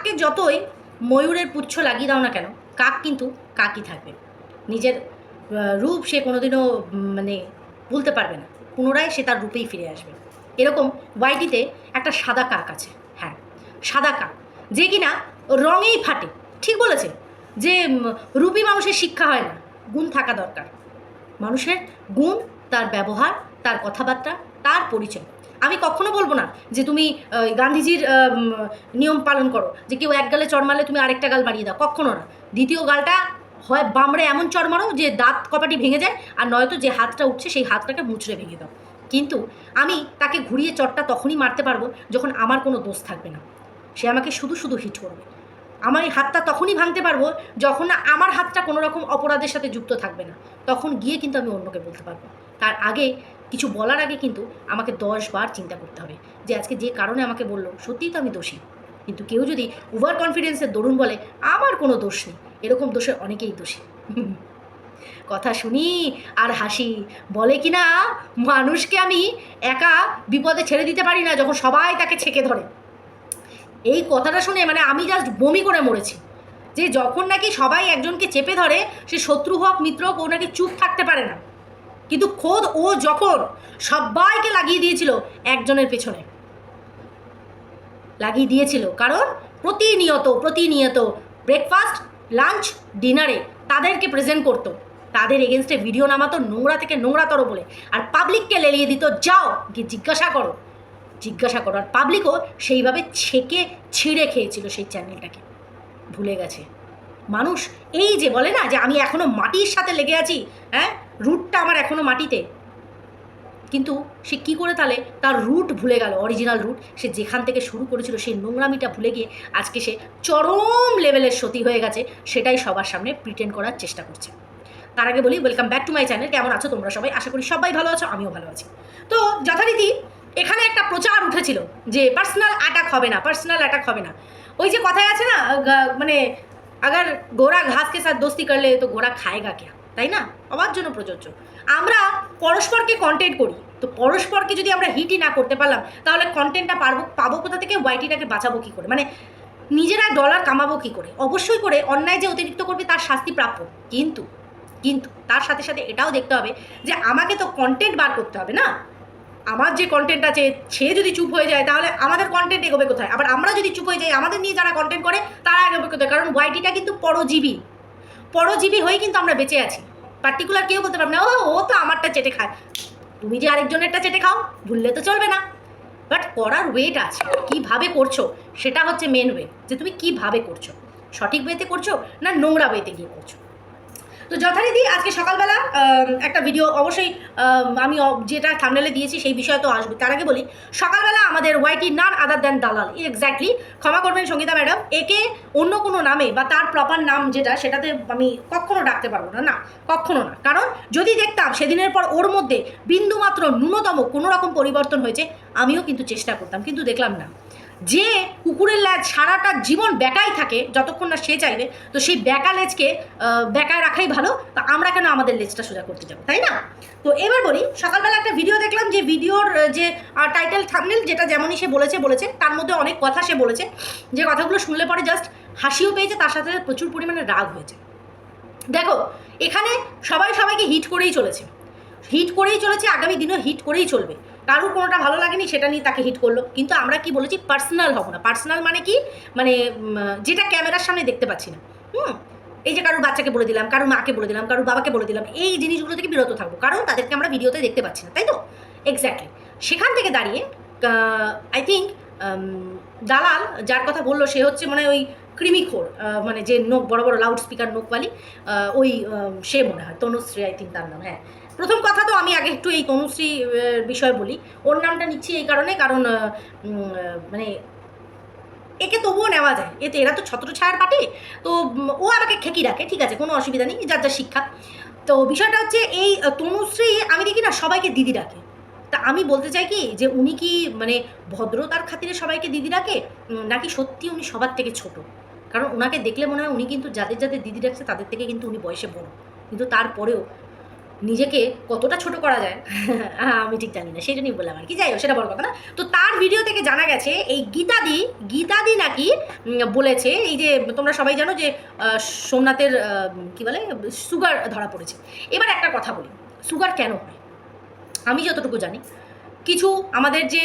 কাককে যতই ময়ূরের পুচ্ছ লাগিয়ে দাও না কেন, কাক কিন্তু কাকই থাকবে। নিজের রূপ সে কোনোদিনও মানে ভুলতে পারবে না। পুনরায় সে তার রূপেই ফিরে আসবে। এরকম ওয়াইটিতে একটা সাদা কাক আছে। হ্যাঁ সাদা কাক। যে কিনা রঙেই ফাটে। ঠিক বলেছে যে রূপী মানুষের শিক্ষা হয় না। গুণ থাকা দরকার। মানুষের গুণ, তার ব্যবহার, তার কথাবার্তা, তার পরিচয়। আমি কখনো বলব না যে তুমি গান্ধীজির নিয়ম পালন করো, যে কেউ এক গালে চড় মারলে তুমি আরেকটা গাল বাড়িয়ে দাও, কখনো না। দ্বিতীয় গালটা হয় বামড়ে এমন চড় মারো যে দাঁত কপাটি ভেঙে যায় আর নয়তো যে হাতটা উঠছে সেই হাতটাকে মুচড়ে ভেঙে দাও। কিন্তু আমি তাকে ঘুরিয়ে চটটা তখনই মারতে পারব যখন আমার কোনো দোষ থাকবে না। সে আমাকে শুধু শুধু হিট করবে। আমার এই হাতটা তখনই ভাঙতে পারব যখন না আমার হাতটা কোনো রকম অপরাধের সাথে যুক্ত থাকবে না। তখন গিয়ে কিন্তু আমি অন্যকে বলতে পারব। তার আগে কিছু বলার আগে কিন্তু আমাকে দশ বার চিন্তা করতে হবে যে আজকে যে কারণে আমাকে বলল, সত্যিই তো আমি দোষী। কিন্তু কেউ যদি ওভার কনফিডেন্সের দরুন বলে, আমার কোনো দোষ নেই, এরকম দোষে অনেকেই দোষী। কথা শুনি আর হাসি। বলে কি না, মানুষকে আমি একা বিপদে ছেড়ে দিতে পারি না যখন সবাই তাকে ছেঁকে ধরে। এই কথাটা শুনে মানে আমি জাস্ট বমি করে মরেছি। যে যখন নাকি সবাই একজনকে চেপে ধরে, সে শত্রু হোক, মিত্র হোক, ও নাকি চুপ থাকতে পারে না। কিন্তু খোদ ও যখন সবাইকে লাগিয়ে দিয়েছিল একজনের পেছনে। লাগিয়ে দিয়েছিল, কারণ প্রতিনিয়ত প্রতিনিয়ত ব্রেকফাস্ট লাঞ্চ ডিনারে তাদেরকে প্রেজেন্ট করতো। তাদের এগেনস্টে ভিডিও নামাতো নোংরা থেকে নোংরাতর বলে। আর পাবলিককে লেলিয়ে দিত, যাও, গিয়ে জিজ্ঞাসা করো। জিজ্ঞাসা করো। আর পাবলিকও সেইভাবে ছেকে ছিঁড়ে খেয়েছিল সেই চ্যানেলটাকে ভুলে গেছে। মানুষ, এই যে বলে না যে আমি এখনও মাটির সাথে লেগে আছি হ্যাঁ? রুটটা আমার এখনও মাটিতে। কিন্তু সে কি করে তাহলে তার রুট ভুলে গেল অরিজিনাল রুট। সে যেখান থেকে শুরু করেছিল সেই নোংরামিটা ভুলে গিয়ে আজকে সে চরম লেভেলের সতী হয়ে গেছে, সেটাই সবার সামনে প্রিটেন্ড করার চেষ্টা করছে। তার আগে বলি welcome back to my channel কেমন আছো তোমরা সবাই? আশা করি সবাই ভালো আছো, আমিও ভালো আছি। তো যথারীতি এখানে একটা প্রচার উঠেছিল যে পার্সোনাল অ্যাটাক হবে না পার্সোনাল অ্যাটাক হবে না। ওই যে কথায় আছে না মানে আগার গোড়া ঘাসকে সাথ দোস্তি করলে তো গোড়া খায়গা কে তাই না? সবার জন্য প্রযোজ্য আমরা পরস্পরকে কন্টেন্ট করি। তো পরস্পরকে যদি আমরা হিটই না করতে পারলাম, তাহলে কন্টেন্টটা পারব, পাবো কোথা থেকে? ওয়াইটিটাকে বাঁচাবো কী করে? মানে নিজেরা ডলার কামাবো কী করে? অবশ্যই করে অন্যায় যে অতিরিক্ত করবে তার শাস্তি প্রাপ্য। কিন্তু কিন্তু তার সাথে সাথে এটাও দেখতে হবে যে আমাকে তো কন্টেন্ট বার করতে হবে না? আমার যে কন্টেন্ট আছে, সে যদি চুপ হয়ে যায়, তাহলে আমাদের কন্টেন্ট এগোবে কোথায়? আবার আমরা যদি চুপ হয়ে যাই, আমাদের নিয়ে যারা কন্টেন্ট করে, তারা এগোবে কোথায়? কারণ ওয়াইটিটা কিন্তু পরজীবী। পরজীবী হয়ে কিন্তু আমরা বেঁচে আছি। পার্টিকুলার কেউ বলতে পারবে না, ও ও তো আমারটা চেটে খায়। তুমি যে আরেকজনেরটা চেটে খাও, ভুললে তো চলবে না। বাট করার ওয়েট আছে। কীভাবে করছ? সেটা হচ্ছে মেন ওয়ে যে তুমি কীভাবে করছ? সঠিক ওয়েতে করছ না নোংরা ওয়েতে গিয়ে করছ? তো যথারীতি আজকে সকালবেলা একটা ভিডিও অবশ্যই আমি যেটা থামনেলে দিয়েছি সেই বিষয়ে তো আসবে। তার আগে বলি, সকালবেলা আমাদের ওয়াইটি নান আদার দেন দালাল। এক্স্যাক্টলি ক্ষমা করবেন সঙ্গীতা ম্যাডাম, একে অন্য কোনো নামে বা তার প্রপার নাম যেটা, সেটাতে আমি কখনো ডাকতে পারব না। না, কখনো না। কারণ যদি দেখতাম সেদিনের পর ওর মধ্যে বিন্দুমাত্র ন্যূনতম কোনো রকম পরিবর্তন হয়েছে, আমিও কিন্তু চেষ্টা করতাম, কিন্তু দেখলাম না। যে কুকুরের ল্যাজ সারাটা জীবন বেকাই থাকে, যতক্ষণ না সে চাইবে, তো সেই বেকা লেজকে বেকায় রাখাই ভালো। তো আমরা কেন আমাদের লেজটা সোজা করতে যাব, তাই না? তো এবার বলি, সকালবেলা একটা ভিডিও দেখলাম যে ভিডিওর যে টাইটেল থামনেল যেটা যেমনই সে বলেছে বলেছে, তার মধ্যে অনেক কথা সে বলেছে। যে কথাগুলো শুনলে পরে জাস্ট হাসিও পেয়েছে, তার সাথে প্রচুর পরিমাণে রাগ হয়েছে। দেখো, এখানে সবাই সবাইকে হিট করেই চলেছে। হিট করেই চলেছে, আগামী দিনেও হিট করেই চলবে। কারোর কোনোটা ভালো লাগেনি সেটা নিয়ে তাকে হিট করল। কিন্তু আমরা কি বলেছি? পার্সোনাল হব না। পার্সোনাল মানে কি? মানে যেটা ক্যামেরার সামনে দেখতে পাচ্ছি না। হুম? এই যে কারোর বাচ্চাকে বলে দিলাম কারোর মাকে বলে দিলাম কারোর বাবাকে বলে দিলাম এই জিনিসগুলো থেকে বিরত থাকব। কারণ তাদেরকে আমরা ভিডিওতে দেখতে পাচ্ছি না তাই তো? এক্স্যাক্টলি সেখান থেকে দাঁড়িয়ে আই থিঙ্ক দালাল যার কথা বলল সে হচ্ছে মানে ওই কৃমিখোর আহ, মানে যে নোক বড় বড় লাউড স্পিকার নোকওয়ালি ওই সে মনে হয় তনুশ্রী আই থিঙ্ক তার নাম হ্যাঁ। প্রথম কথা তো আমি আগে একটু এই তনুশ্রী বিষয়ে বলি। ওর নামটা নিচ্ছি এই কারণে, কারণ মানে একে তবুও নেওয়া যায়। এতে এরা তো ছত্র ছায়ার পাটে তো ও আমাকে খেকি রাখে, ঠিক আছে, কোনো অসুবিধা নেই, যার যার শিক্ষা। তো বিষয়টা হচ্ছে এই তনুশ্রী আমি দেখি না সবাইকে দিদি ডাকে। তা আমি বলতে চাই কি, যে উনি কি মানে ভদ্রতার খাতিরে সবাইকে দিদি ডাকে? নাকি সত্যি উনি সবার থেকে ছোট? কারণ ওনাকে দেখলে মনে হয় উনি কিন্তু যাদের যাদের দিদি ডাকছে, তাদের থেকে কিন্তু উনি বয়সে বড়। কিন্তু তারপরেও নিজেকে কতটা ছোট করা যায়? আমি ঠিক জানি না, সেই জন্যই বললাম আর কি। যাই হোক, সেটা বড় কথা না। তো তার ভিডিও থেকে জানা গেছে, এই গীতাদি গীতাদি নাকি বলেছে, এই যে তোমরা সবাই জানো যে সোমনাথের কি বলে, সুগার ধরা পড়েছে। এবার একটা কথা বলি, সুগার কেন হয়? আমি যতটুকু জানি, কিছু আমাদের যে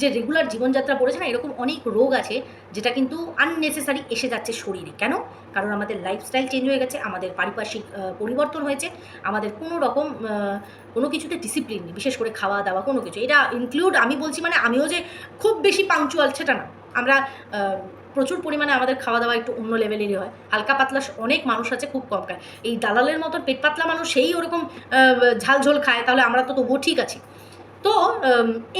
যে রেগুলার জীবনযাত্রা পড়েছে না, এরকম অনেক রোগ আছে যেটা কিন্তু আননেসেসারি এসে যাচ্ছে শরীরে। কেন? কারণ আমাদের লাইফস্টাইল চেঞ্জ হয়ে গেছে, আমাদের পারিপার্শ্বিক পরিবর্তন হয়েছে, আমাদের কোনো রকম কোনো কিছুতে ডিসিপ্লিন নেই, বিশেষ করে খাওয়া দাওয়া, কোনো কিছু। এটা ইনক্লুড আমি বলছি মানে আমিও যে খুব বেশি পাংচুয়াল সেটা না। আমরা প্রচুর পরিমাণে আমাদের খাওয়া দাওয়া একটু অন্য লেভেলেরই হয়। হালকা পাতলা অনেক মানুষ আছে খুব কম খায়। এই দালালের মতন পেট পাতলা মানুষ সেই ওরকম ঝাল ঝোল খায়, তাহলে আমরা তো তবুও ঠিক আছি। তো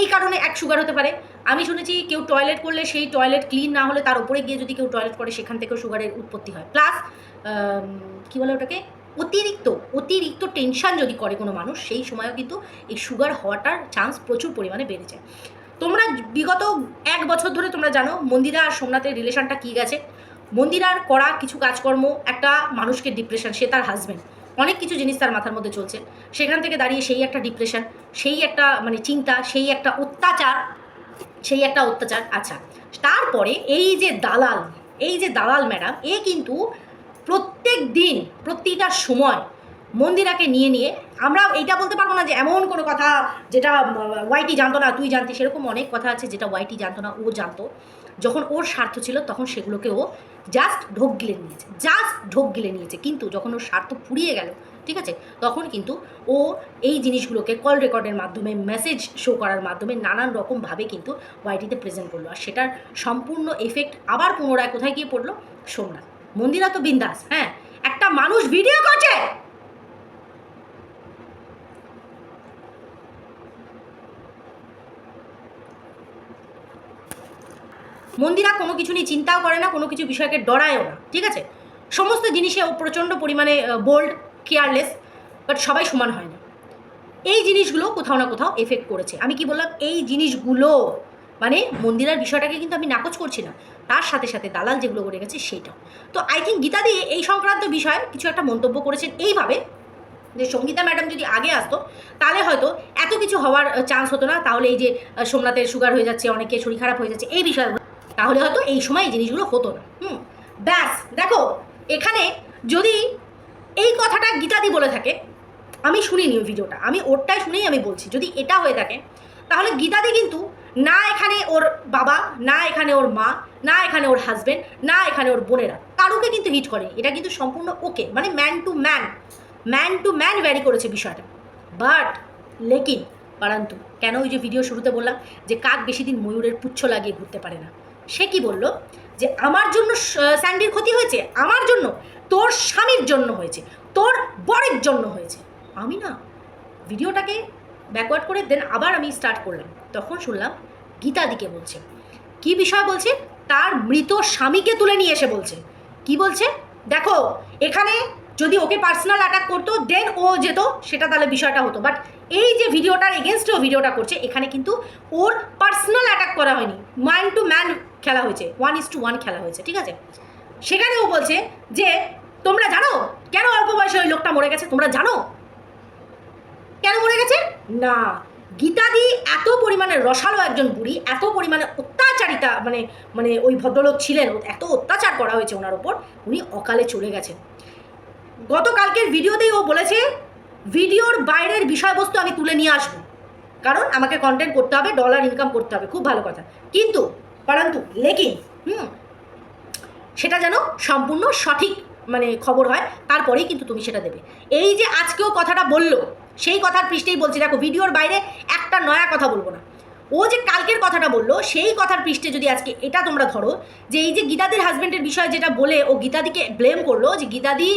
এই কারণে এক সুগার হতে পারে আমি শুনেছি কেউ টয়লেট করলে সেই টয়লেট ক্লিন না হলে তার উপরে গিয়ে যদি কেউ টয়লেট করে, সেখান থেকেও সুগারের উৎপত্তি হয়। প্লাস কী বলে ওটাকে? অতিরিক্ত অতিরিক্ত টেনশন যদি করে কোনো মানুষ, সেই সময়ও কিন্তু এই সুগার হওয়াটার চান্স প্রচুর পরিমাণে বেড়ে যায়। তোমরা বিগত এক বছর ধরে তোমরা জানো মন্দিরা আর সোমনাথের রিলেশনটা কী গেছে? মন্দিরার করা কিছু কাজকর্ম একটা মানুষকে ডিপ্রেশন সে তার হাজব্যান্ড অনেক কিছু জিনিস তার মাথার মধ্যে চলছে। সেখান থেকে দাঁড়িয়ে সেই একটা ডিপ্রেশন সেই একটা মানে চিন্তা, সেই একটা অত্যাচার সেই একটা অত্যাচার আচ্ছা। তারপরে এই যে দালাল, এই যে দালাল ম্যাডাম, এ কিন্তু প্রত্যেক দিন, প্রতিটা সময় মন্দিরাকে নিয়ে নিয়ে আমরা এইটা বলতে পারব না যে এমন কোনো কথা যেটা ওয়াইটি জানতো না, তুই জানতি, সেরকম অনেক কথা আছে যেটা ওয়াইটি জানতো না, ও জানতো। যখন ওর স্বার্থ ছিল, তখন সেগুলোকে ও জাস্ট ঢোক গিলে নিয়েছে জাস্ট ঢোক গিলে নিয়েছে। কিন্তু যখন ওর স্বার্থ ফুরিয়ে গেল ঠিক আছে? তখন কিন্তু ও এই জিনিসগুলোকে কল রেকর্ডের মাধ্যমে মেসেজ শো করার মাধ্যমে নানান রকমভাবে কিন্তু ওয়াইটিতে প্রেজেন্ট করল। আর সেটার সম্পূর্ণ এফেক্ট আবার পুনরায় কোথায় গিয়ে পড়ল? সোমনাথ। মন্দিরা তো বিন্দাস হ্যাঁ? একটা মানুষ ভিডিও করছে! মন্দিরা কোনো কিছু নিয়ে চিন্তাও করে না, কোনো কিছু বিষয়কে ডরায়ও না, ঠিক আছে? সমস্ত জিনিসে ও প্রচণ্ড পরিমাণে বোল্ড কেয়ারলেস বাট সবাই সমান হয় না। এই জিনিসগুলো কোথাও না কোথাও এফেক্ট করেছে। আমি কি বললাম? এই জিনিসগুলো মানে মন্দিরার বিষয়টাকে কিন্তু আমি নাকচ করছি না। তার সাথে সাথে দালাল যেগুলো করে গেছে সেইটাও তো আই থিঙ্ক গীতা দিয়ে এই সংক্রান্ত বিষয়ে কিছু একটা মন্তব্য করেছেন। এইভাবে যে সঙ্গীতা ম্যাডাম যদি আগে আসতো, তাহলে হয়তো এত কিছু হওয়ার চান্স হতো না। তাহলে এই যে সোমনাথের সুগার হয়ে যাচ্ছে অনেকে শরীর খারাপ হয়ে যাচ্ছে, এই বিষয়গুলো তাহলে হয়তো এই সময় এই জিনিসগুলো হতো না। হুম, ব্যাস, দেখো, এখানে যদি এই কথাটা গীতাদি বলে থাকে। আমি শুনিনি ওই ভিডিওটা। আমি ওরটাই শুনেই আমি বলছি, যদি এটা হয়ে থাকে, তাহলে গীতাদি কিন্তু না এখানে ওর বাবা, না এখানে ওর মা, না এখানে ওর হাজবেন্ড না এখানে ওর বোনেরা, কারুকে কিন্তু হিট করে এটা কিন্তু সম্পূর্ণ ওকে মানে man to man man to man vary করেছে বিষয়টা। বাট লেকিন, পারান্তু, কেন ওই যে ভিডিও শুরুতে বললাম যে কাক বেশি দিন ময়ূরের পুচ্ছ লাগিয়ে ঘুরতে পারে না? সে কি বলল? যে আমার জন্য স্যান্ডির ক্ষতি হয়েছে, আমার জন্য তোর স্বামীর জন্য হয়েছে, তোর বরের জন্য হয়েছে। আমি না, ভিডিওটাকে ব্যাকওয়ার্ড করে দেন আবার আমি স্টার্ট করলাম। তখন শুনলাম গীতাদিকে বলছে। কি বিষয় বলছে? তার মৃত স্বামীকে তুলে নিয়ে এসে বলছে। কি বলছে? দেখো, এখানে যদি ওকে পার্সোনাল অ্যাটাক করতো দেন ও যেত, সেটা তাহলে বিষয়টা হতো। বাট এই যে ভিডিওটার এগেনস্টে ও ভিডিওটা করছে, এখানে কিন্তু ওর পার্সোনাল অ্যাটাক করা হয়নি। ম্যান টু ম্যান খেলা হয়েছে। ওয়ান ইস টু ওয়ান খেলা হয়েছে, ঠিক আছে? সেখানে ও বলছে যে তোমরা জানো? কেন অল্প বয়সে ওই লোকটা মরে গেছে? তোমরা জানো? কেন মরে গেছে? না, গীতাদি এত পরিমাণে রসালো একজন বুড়ি, এত পরিমাণে অত্যাচারিতা মানে মানে ওই ভদ্রলোক ছিলেন, এত অত্যাচার করা হয়েছে ওনার ওপর, উনি অকালে চলে গেছেন। গতকালকের ভিডিওতেই ও বলেছে, ভিডিওর বাইরের বিষয়বস্তু আমি তুলে নিয়ে আসব। কারণ আমাকে কন্টেন্ট করতে হবে ডলার ইনকাম করতে হবে। খুব ভালো কথা। কিন্তু, পরন্তু, লেকিন, হুম, সেটা যেন সম্পূর্ণ সঠিক মানে খবর হয়, তারপরেই কিন্তু তুমি সেটা দেবে। এই যে আজকেও কথাটা বলল, সেই কথার পৃষ্ঠেই বলছি, দেখো, ভিডিওর বাইরে একটা নয়া কথা বলব না। ও যে কালকের কথাটা বলল, সেই কথার পৃষ্ঠে যদি আজকে এটা তোমরা ধরো, যে এই যে গীতাদির হাজবেন্ডের বিষয়ে যেটা বলে, ও গীতাদিকে ব্লেম করল যে গীতাদি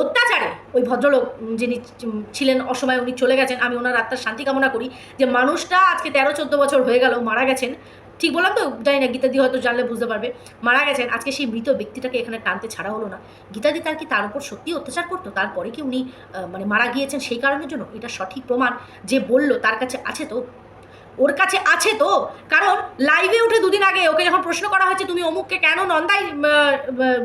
অত্যাচারে, ওই ভদ্রলোক যিনি ছিলেন অসময়, উনি চলে গেছেন, আমি ওনার আত্মার শান্তি কামনা করি, যে মানুষটা আজকে তেরো চোদ্দ বছর হয়ে গেল, মারা গেছেন ঠিক বললাম তো? জানি না, গীতাদি হয়তো জানলে বুঝতে পারবে। মারা গেছেন। আজকে সেই মৃত ব্যক্তিটাকে এখানে টানতে ছাড়া হলো না। গীতাদি তার কি তার উপর সত্যি অত্যাচার করতো? তারপরে কি উনি মানে মারা গিয়েছেন সেই কারণের জন্য? এটা সঠিক প্রমাণ যে বলল, তার কাছে আছে তো? ওর কাছে আছে তো? কারণ লাইভে উঠে দুদিন আগে ওকে যখন প্রশ্ন করা হয়েছে, তুমি অমুককে কেন নন্দাই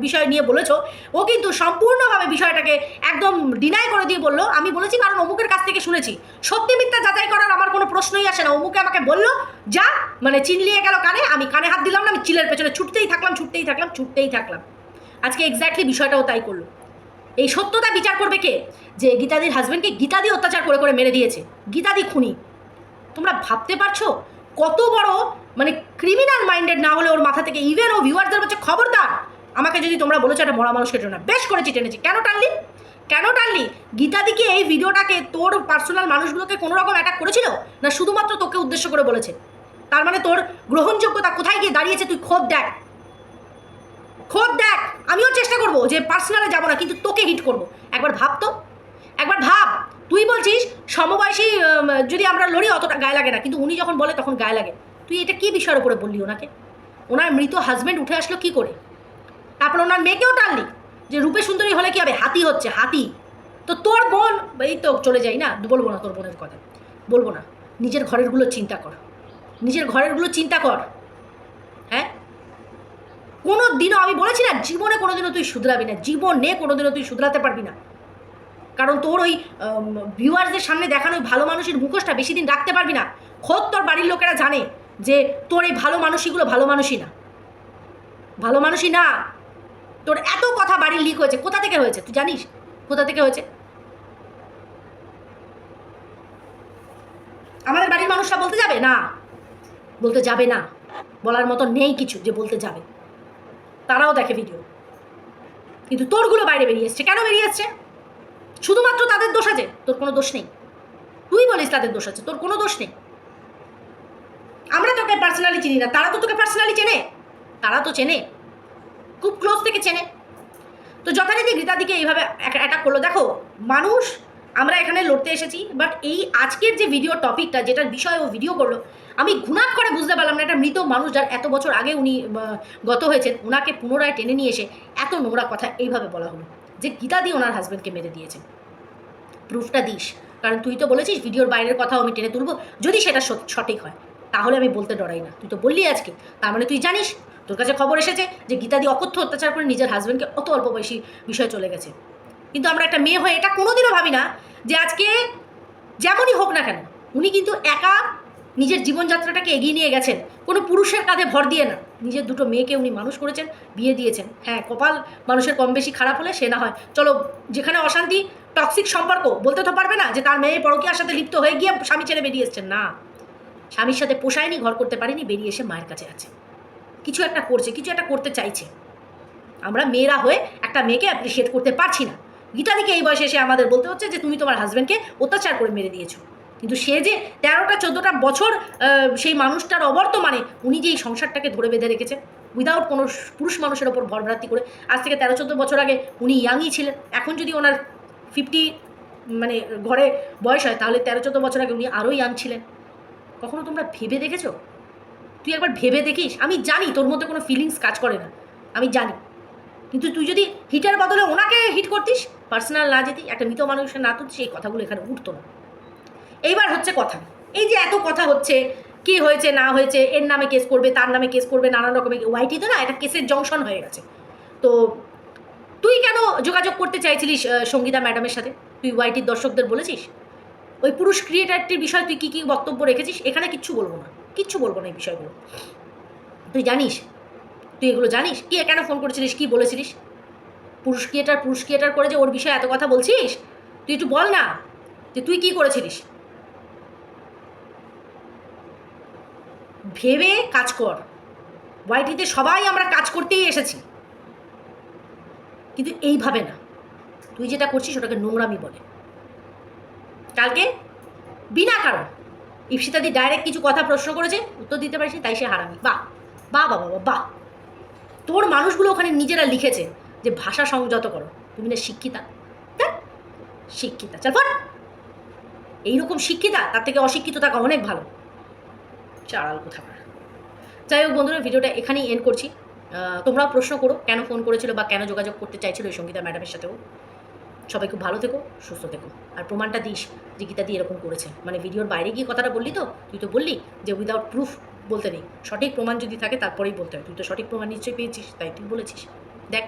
বিষয় নিয়ে বলেছ? ও কিন্তু সম্পূর্ণভাবে বিষয়টাকে একদম ডিনাই করে দিয়ে বলল, আমি বলেছি কারণ অমুকের কাছ থেকে শুনেছি। সত্যি মিথ্যা যাচাই করার আমার কোনো প্রশ্নই আসে না। অমুকে আমাকে বলল, যা মানে চিনলিয়ে গেল কানে, আমি কানে হাত দিলাম না, আমি চিলের পেছনে ছুটতেই থাকলাম ছুটতেই থাকলাম ছুটতেই থাকলাম। আজকে এক্স্যাক্টলি বিষয়টাও তাই করল। এই সত্যতা বিচার করবে কে? যে গীতাদির হাজব্যান্ডকে গীতাদি অত্যাচার করে করে মেরে দিয়েছে। গীতাদি খুনি। তোমরা ভাবতে পারছ? কত বড় মানে ক্রিমিনাল মাইন্ডেড না হলে ওর মাথা থেকে ইভেন ও ভিউয়ারদের হচ্ছে খবরদার? আমাকে যদি তোমরা বলেছ একটা মরা মানুষকে না বেশ করেছি টেনেছি। কেন টানলি? কেন টানলি? গীতাদিকে এই ভিডিওটাকে তোর পার্সোনাল মানুষগুলোকে কোনো রকম অ্যাটাক করেছিল? না শুধুমাত্র তোকে উদ্দেশ্য করে বলেছে? তার মানে তোর গ্রহণযোগ্যতা কোথায় গিয়ে দাঁড়িয়েছে তুই খোদ দেখ। খোদ দেখ। আমিও চেষ্টা করব যে পার্সোনালে যাব না, কিন্তু তোকে হিট করব। একবার ভাব তো। একবার ভাব। তুই বলছিস সমবয়সী যদি আমরা লড়ি অতটা গায়ে লাগে না, কিন্তু উনি যখন বলে তখন গায়ে লাগে। তুই এটা কি বিষয়ের উপরে বললি ওনাকে? ওনার মৃত হাজব্যান্ড উঠে আসলো কি করে? তারপর ওনার মেয়েকেও টানলি, যে রূপে সুন্দরী হলে কি হবে? হাতি হচ্ছে, হাতি। তো তোর বোন, এই তো চলে যাই না, বলব না তোর বোনের কথা, বলব না। নিজের ঘরেরগুলো চিন্তা কর। নিজের ঘরেরগুলো চিন্তা কর। হ্যাঁ? কোনো দিনও আমি বলেছি না, জীবনে কোনোদিনও তুই শুধরাবি না, জীবনে কোনোদিনও তুই শুধরাতে পারবি না। কারণ তোর ওই ভিউয়ার্সদের সামনে দেখানো ওই ভালো মানুষের মুখোশটা বেশি দিন রাখতে পারবি না। খোদ তোর বাড়ির লোকেরা জানে যে তোর এই ভালো মানুষইগুলো ভালো মানুষই না। ভালো মানুষই না। তোর এত কথা বাড়ির লিক হয়েছে, কোথা থেকে হয়েছে তুই জানিস? কোথা থেকে হয়েছে? আমাদের বাড়ির মানুষরা বলতে যাবে? না। বলতে যাবে না। বলার মতো নেই কিছু যে বলতে যাবে। তারাও দেখে ভিডিও কিন্তু তোরগুলো বাইরে বেরিয়ে এসছে। কেন বেরিয়ে এসছে? শুধুমাত্র তাদের দোষ আছে, তোর কোনো দোষ নেই। তুই বলিস তাদের দোষ আছে, তোর কোনো দোষ নেই। আমরা তোকে পার্সোনালি চিনি না, তারা তো তোকে পার্সোনালি চেনে। তারা তো চেনে। খুব ক্লোজ থেকে চেনে। তো যথারীতি গীতাদিকে এইভাবে অ্যাটাক করল। দেখো, মানুষ, আমরা এখানে লড়তে এসেছি বাট এই আজকের যে ভিডিও টপিকটা যেটার বিষয় ও ভিডিও করল, আমি ঘুণাট করে বুঝতে পারলাম না, একটা মৃত মানুষ যার এত বছর আগে উনি গত হয়েছেন ওনাকে পুনরায় টেনে নিয়ে এসে এত নোংরা কথা এইভাবে বলা হলো, যে গীতা গীতাদি ওনার হাজব্যান্ডকে মেরে দিয়েছে। প্রুফটা দিস। কারণ তুই তো বলেছিস ভিডিওর বাইরের কথাও আমি টেনে তুলবো। যদি সেটা সঠিক হয়, তাহলে আমি বলতে ডরাই না। তুই তো বললি আজকে। তার মানে তুই জানিস, তোর কাছে খবর এসেছে যে গীতাদি অকথ্য অত্যাচার করে নিজের হাজব্যান্ডকে অত অল্প বয়সী বিষয়ে চলে গেছে। কিন্তু আমরা একটা মেয়ে হয়ে এটা কোনোদিনও ভাবি না যে আজকে যেমনই হোক না কেন, উনি কিন্তু একা নিজের জীবনযাত্রাটাকে এগিয়ে নিয়ে গেছেন। কোনো পুরুষের কাঁধে ভর দিয়ে না। নিজের দুটো মেয়েকে উনি মানুষ করেছেন, বিয়ে দিয়েছেন। হ্যাঁ কপাল মানুষের কম বেশি খারাপ হলে সে না হয়। চলো, যেখানে অশান্তি টক্সিক সম্পর্ক, বলতে তো পারবে না যে তার মেয়ে পরকীয়ার সাথে লিপ্ত হয়ে গিয়ে স্বামী ছেড়ে বেরিয়ে এসছেন। না। স্বামীর সাথে পোষায়নি, ঘর করতে পারেনি, বেরিয়ে এসে মায়ের কাছে আছে। কিছু একটা করছে, কিছু একটা করতে চাইছে। আমরা মেয়েরা হয়ে একটা মেয়েকে অ্যাপ্রিসিয়েট করতে পারছি না। গীতাদিকে এই বয়সে এসে আমাদের বলতে হচ্ছে যে, তুমি তোমার হাজব্যান্ডকে অত্যাচার করে মেরে দিয়েছ। কিন্তু সে যে তেরোটা, চোদ্দোটা বছর সেই মানুষটার অবর্তমানে উনি যে এই সংসারটাকে ধরে বেঁধে রেখেছে উইদাউট কোনো পুরুষ মানুষের ওপর ভরভ্রান্তি করে, আজ থেকে তেরো, চোদ্দ বছর আগে উনি ইয়াংই ছিলেন। এখন যদি ওনার ফিফটি মানে ঘরে বয়স হয়, তাহলে তেরো, চোদ্দ বছর আগে উনি আরও ইয়াং ছিলেন। কখনো তোমরা ভেবে দেখেছ? তুই একবার ভেবে দেখিস। আমি জানি তোর মধ্যে কোনো ফিলিংস কাজ করে না। আমি জানি। কিন্তু তুই যদি হিটার বদলে ওনাকে হিট করতিস পার্সোনাল না যেতি একটা মৃত মানুষের না তুলতিস, এই কথাগুলো এখানে উঠতো না। এইবার হচ্ছে কথা। এই যে এত কথা হচ্ছে, কি হয়েছে, না হয়েছে, এর নামে কেস করবে, তার নামে কেস করবে, নানান রকমের ওয়াইটি তো না এটা কেসের জংশন হয়ে গেছে। তো তুই কেন যোগাযোগ করতে চাইছিলিস সঙ্গীতা ম্যাডামের সাথে? তুই ওয়াইটির দর্শকদের বলেছিস? ওই পুরুষ ক্রিয়েটারটির বিষয়ে তুই কী কী বক্তব্য রেখেছিস? এখানে কিচ্ছু বলব না। কিচ্ছু বলব না এই বিষয়গুলো। তুই জানিস? তুই এগুলো জানিস? কে কেন ফোন করেছিলিস? কি বলেছিলিস? পুরুষ ক্রিয়েটার পুরুষ ক্রিয়েটার করে যে ওর বিষয়ে এত কথা বলছিস? তুই একটু বল না যে তুই কি করেছিলিস? ভেবে কাজ কর। ওয়াইটিতে সবাই আমরা কাজ করতেই এসেছি। কিন্তু এইভাবে না। তুই যেটা করছিস ওটাকে নোংরামি বলে। কালকে বিনা কারণ ইপসিতাদি ডাইরেক্ট কিছু কথা প্রশ্ন করেছে, উত্তর দিতে পারিস তাই সে হারামি। বাহ বা বাবা বাহ। তোর মানুষগুলো ওখানে নিজেরা লিখেছে যে ভাষা সংযত করো। তুমি না শিক্ষিতা। শিক্ষিতা। চল ফট এইরকম শিক্ষিতা, তার থেকে অশিক্ষিত থাকা অনেক ভালো। চাড়াল কোথা যাই হোক বন্ধুরা, ভিডিওটা এখানেই এন্ড করছি। তোমরাও প্রশ্ন করো, কেন ফোন করেছিল বা কেন যোগাযোগ করতে চাইছিল ওই সঙ্গীতা ম্যাডামের সাথেও। সবাই খুব ভালো থেকো, সুস্থ থেকো। আর প্রমাণটা দিস যে গীতা দিয়ে এরকম করেছে। মানে ভিডিওর বাইরে গিয়ে কথাটা বললি তো, তুই তো বললি যে উইদাউট প্রুফ বলতে নেই। সঠিক প্রমাণ যদি থাকে তারপরেই বলতে হয়। তুই তো সঠিক প্রমাণ নিশ্চয়ই পেয়েছিস, তাই তুই বলেছিস। দেখ